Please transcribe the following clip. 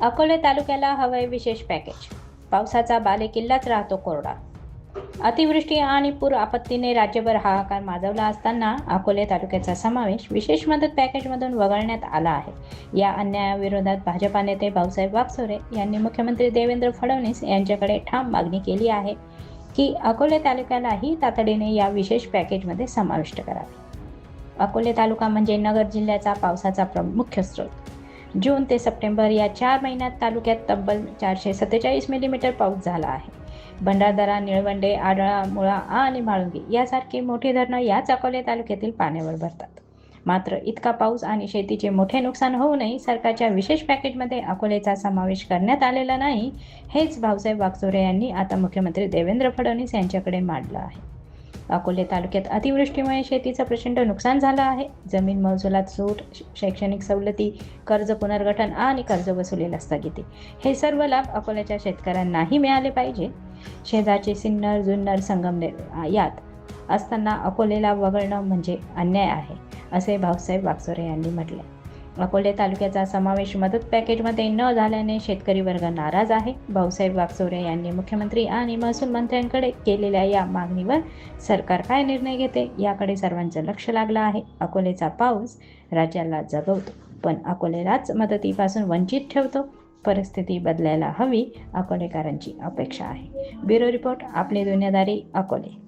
अकोले तालुक्याला हवंय विशेष पॅकेज. पावसाचा बालेकिल्लाच राहतो कोरडा. अतिवृष्टी आणि पूर आपत्तीने राज्यभर हाहाकार माजवला असताना अकोले तालुक्याचा समावेश विशेष मदत पॅकेजमधून वगळण्यात आला आहे. या अन्यायाविरोधात भाजपा नेते भाऊसाहेब वागचोरे यांनी मुख्यमंत्री देवेंद्र फडणवीस यांच्याकडे ठाम मागणी केली आहे की अकोले तालुक्यालाही तातडीने या विशेष पॅकेजमध्ये समाविष्ट करावे. अकोले तालुका म्हणजे नगर जिल्ह्याचा पावसाचा प्रमुख स्रोत. जून ते सप्टेंबर या चार महिन्यात तालुक्यात तब्बल चारशे सत्तेचाळीस मिलीमीटर पाऊस झाला आहे. भंडारदरा निळवंडे आडळा मुळा आणि म्हाळुंगी यासारखी मोठी धरणं याच अकोले तालुक्यातील पाण्यावर भरतात. मात्र इतका पाऊस आणि शेतीचे मोठे नुकसान होऊनही सरकारच्या विशेष पॅकेजमध्ये अकोलेचा समावेश करण्यात आलेला नाही हेच भाऊसाहेब वागचोरे यांनी आता मुख्यमंत्री देवेंद्र फडणवीस यांच्याकडे मांडलं आहे. अकोले तालुक्यात अतिवृष्टीमुळे शेतीचं प्रचंड नुकसान झालं आहे. जमीन महसुलात सूट शैक्षणिक सवलती कर्ज पुनर्गठन आणि कर्ज वसुलीला स्थगिती. हे सर्व लाभ अकोल्याच्या शेतकऱ्यांनाही मिळाले पाहिजे. शेजारचे सिन्नर जुन्नर संगमनेर यात असताना अकोलेला वगळणं म्हणजे अन्याय आहे असे भाऊसाहेब वागचोरे यांनी म्हटले. अकोले तालुक्याचा समावेश मदत पॅकेजमध्ये न झाल्याने शेतकरी वर्ग नाराज आहे. भाऊसाहेब वागचोरे यांनी मुख्यमंत्री आणि महसूल मंत्र्यांकडे केलेल्या या मागणीवर सरकार काय निर्णय घेते याकडे सर्वांचं लक्ष लागलं आहे. अकोलेचा पाऊस राज्याला जगवतो पण अकोलेलाच मदतीपासून वंचित ठेवतो. परिस्थिती बदलायला हवी अकोलेकरांची अपेक्षा आहे. ब्युरो रिपोर्ट आपली दुनियादारी अकोले.